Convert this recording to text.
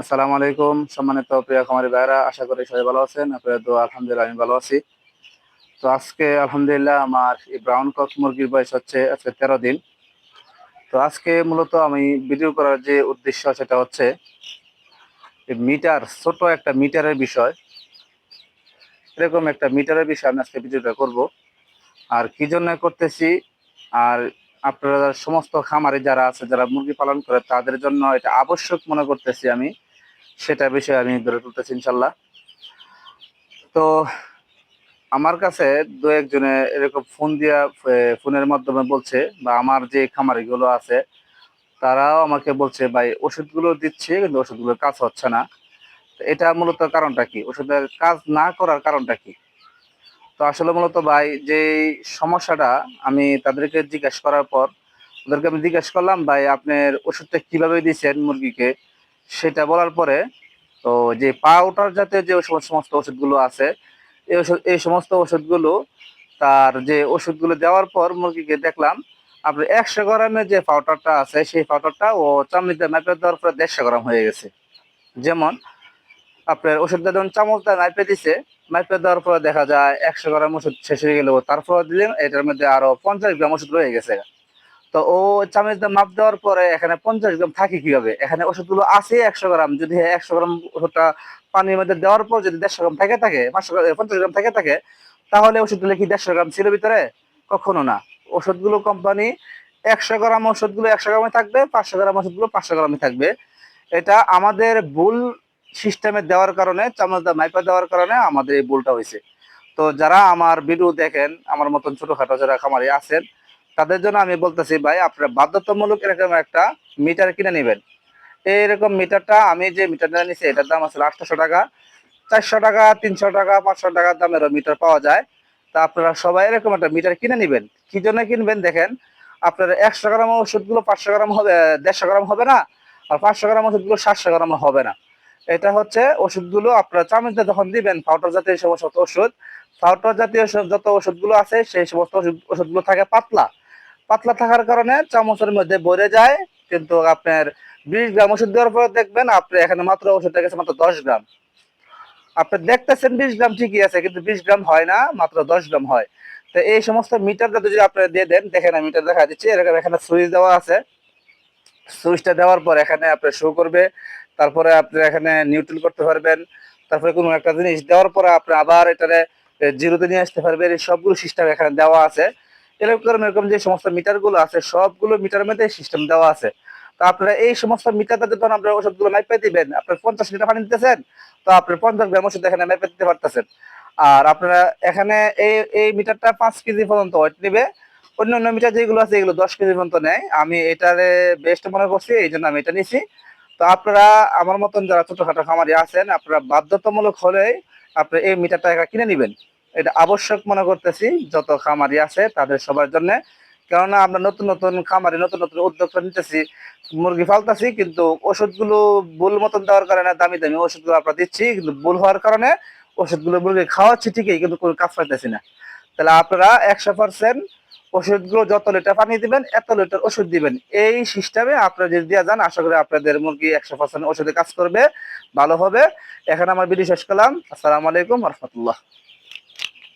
আসসালামু আলাইকুম, সম্মানিত প্রিয় খামারি ভাইরা আশা করি সবাই ভালো আছেন, আপনাদের তো আলহামদুলিল্লাহ আমি ভালো আছি। তো আজকে আলহামদুলিল্লাহ আমার এই ব্রাউন কক মুরগির বয়স হচ্ছে আজকে তেরো দিন। তো আজকে মূলত আমি ভিডিও করার যে উদ্দেশ্য সেটা হচ্ছে মিটার ছোট একটা মিটারের বিষয়। এরকম একটা মিটারের বিষয় আমি আজকে ভিডিওটা করব। আর কি জন্য করতেছি, আর আপনারা সমস্ত খামারে যারা আছে, যারা মুরগি পালন করে, তাদের জন্য এটা আবশ্যক মনে করতেছি আমি। সেটা বিষয়ে আমি ধরে তুলতেছি ইনশাল্লাহ। তো আমার কাছে দু একজনে এরকম ফোন দিয়া ফোনের মাধ্যমে বলছে বা আমার যে খামারিগুলো আছে, তারাও আমাকে বলছে, ভাই, ওষুধগুলো দিচ্ছে, কিন্তু ওষুধগুলোর কাজ হচ্ছে না। এটা মূলত কারণটা কি? ওষুধের কাজ না করার কারণটা কি? তো আসলে মূলত ভাই যে সমস্যাটা আমি তাদেরকে জিজ্ঞেস করার পর ওদেরকে আমি জিজ্ঞেস করলাম, ভাই, আপনার ওষুধটা কীভাবে দিয়েছেন মুরগিকে? সেটা বলার পরে, তো যে পাউডার জাতীয় যে সমস্ত ওষুধগুলো আছে, এই সমস্ত ওষুধগুলো, তার যে ওষুধগুলো দেওয়ার পর মুরগিকে দেখলাম, আপনার একশো গ্রামের যে পাউডারটা আছে, সেই পাউডারটা ও চামড়িতে মেপে দেওয়ার পরে দেড়শো গ্রাম হয়ে গেছে। যেমন, আপনার ওষুধটা যখন চামচটা মাইপে দিছে মাইপে দেওয়ার পরে দেখা যায় একশো গ্রাম ওষুধ শেষ হয়ে গেল। তারপর দিলেন, এটার মধ্যে আরও পঞ্চাশ গ্রাম ওষুধ রয়ে গেছে। তো ও চামচটা মাপ দেওয়ার পরে এখানে পঞ্চাশ গ্রাম থাকে কীভাবে? এখানে ওষুধগুলো আছে একশো গ্রাম। যদি একশো গ্রাম ওষুধটা পানির মধ্যে দেওয়ার পর যদি দেড়শো গ্রাম থেকে থাকে, পাঁচশো পঞ্চাশ গ্রাম থেকে থাকে, তাহলে ওষুধগুলো কি দেড়শো গ্রাম ছিল ভিতরে? কখনো না। ওষুধগুলো কোম্পানি একশো গ্রাম ওষুধগুলো একশো গ্রামে থাকবে, পাঁচশো গ্রাম ওষুধগুলো পাঁচশো গ্রামে থাকবে। এটা আমাদের ভুল সিস্টেমে দেওয়ার কারণে চামচটা মাইপা দেওয়ার কারণে আমাদের এই ভুলটা হয়েছে। তো যারা আমার ভিডিও দেখেন, আমার মতন ছোটখাটো যারা খামারি আছেন তাদের জন্য আমি বলতেছি, ভাই, আপনারা বাধ্যতামূলক এরকম একটা মিটার কিনে নেবেন। এইরকম মিটারটা আমি যে মিটারটা নিছি, এটার দাম আছে আটশো টাকা। চারশো টাকা, তিনশো টাকা, পাঁচশো টাকা দামেরও মিটার পাওয়া যায়। তা আপনারা সবাই এরকম একটা মিটার কিনে নেবেন। কি জন্য কিনবেন দেখেন, আপনার একশো গ্রাম ওষুধগুলো পাঁচশো গ্রাম হবে, দেড়শো গ্রাম হবে না, আর পাঁচশো গ্রাম ওষুধগুলো সাতশো গ্রাম হবে না। এটা হচ্ছে ওষুধগুলো আপনার চামচে যখন দিবেন, পাউডার জাতীয় সমস্ত ওষুধ, পাউডার জাতীয় যত ওষুধগুলো আছে, সেই সমস্ত ওষুধ- ওষুধগুলো থাকে পাতলা। পাতলা থাকার কারণে চামচের মধ্যে ভরে যায়, কিন্তু আপনার বিশ গ্রাম ওষুধ দেওয়ার পরে দেখবেন আপনি এখানে মাত্র ওষুধটা গেছে মাত্র দশ গ্রাম। আপনি দেখতেছেন বিশ গ্রাম ঠিকই আছে, কিন্তু বিশ গ্রাম হয় না, মাত্র দশ গ্রাম হয়। তো এই সমস্ত মিটারটা যদি আপনি দিয়ে দেন, দেখেন আমি মিটার দেখা দিচ্ছি, এরকম এখানে সুইচ দেওয়া আছে। সুইচটা দেওয়ার পর এখানে আপনি শো করবে, তারপরে আপনি এখানে নিউট্রাল করতে পারবেন, তারপরে কোনো একটা জিনিস দেওয়ার পরে আপনি আবার এটারে জিরোতে নিয়ে আসতে পারবেন, এই সবগুলো সিস্টেম এখানে দেওয়া আছে। এরকম এরকম যে সমস্ত মিটারগুলো আছে, সবগুলো মিটার মধ্যে সিস্টেম দেওয়া আছে। তো আপনারা এই সমস্ত মিটারটা যখন আপনার ওষুধগুলো মাইপে দিবেন, আপনার পঞ্চাশ লিটার পানি দিতেছেন, তো আপনার পঞ্চাশ গ্রাম ওষুধ এখানে মাইপে দিতে পারতেছেন। আর আপনারা এখানে এই এই মিটারটা পাঁচ কেজি পর্যন্ত ওয়েট নেবে। অন্য অন্য মিটার যেগুলো আছে এগুলো দশ কেজি পর্যন্ত নেয়। আমি এটারে বেস্ট মনে করছি, এই জন্য আমি এটা নিছি। তো আপনারা আমার মতন যারা ছোটখাটো খামারি আছেন, আপনারা বাধ্যতামূলক হলেই আপনি এই মিটারটা কিনে নেবেন। এটা আবশ্যক মনে করতেছি, যত খামারি আছে তাদের সবার জন্য। কেননা আমরা নতুন নতুন খামারি, নতুন নতুন উদ্যোগটা নিতেছি, মুরগি ফালতাছি কিন্তু ওষুধগুলো ভুল মতন দেওয়ার কারণে, দামি দামি ওষুধগুলো আমরা দিচ্ছি, কিন্তু ভুল হওয়ার কারণে ওষুধগুলো মুরগি খাওয়াচ্ছি ঠিকই, কিন্তু কোনো কাজ পাইতেছি না। তাহলে আপনারা একশো পার্সেন্ট ওষুধগুলো যত লিটার পানি দিবেন, এত লিটার ওষুধ দিবেন। এই সিস্টেমে আপনারা যদি দিয়ে যান, আশা করি আপনাদের মুরগি একশো পার্সেন্ট ওষুধে কাজ করবে, ভালো হবে। এখানে আমার ভিডিও শেষ করলাম। আসসালামু আলাইকুম রহমতুল্লাহ।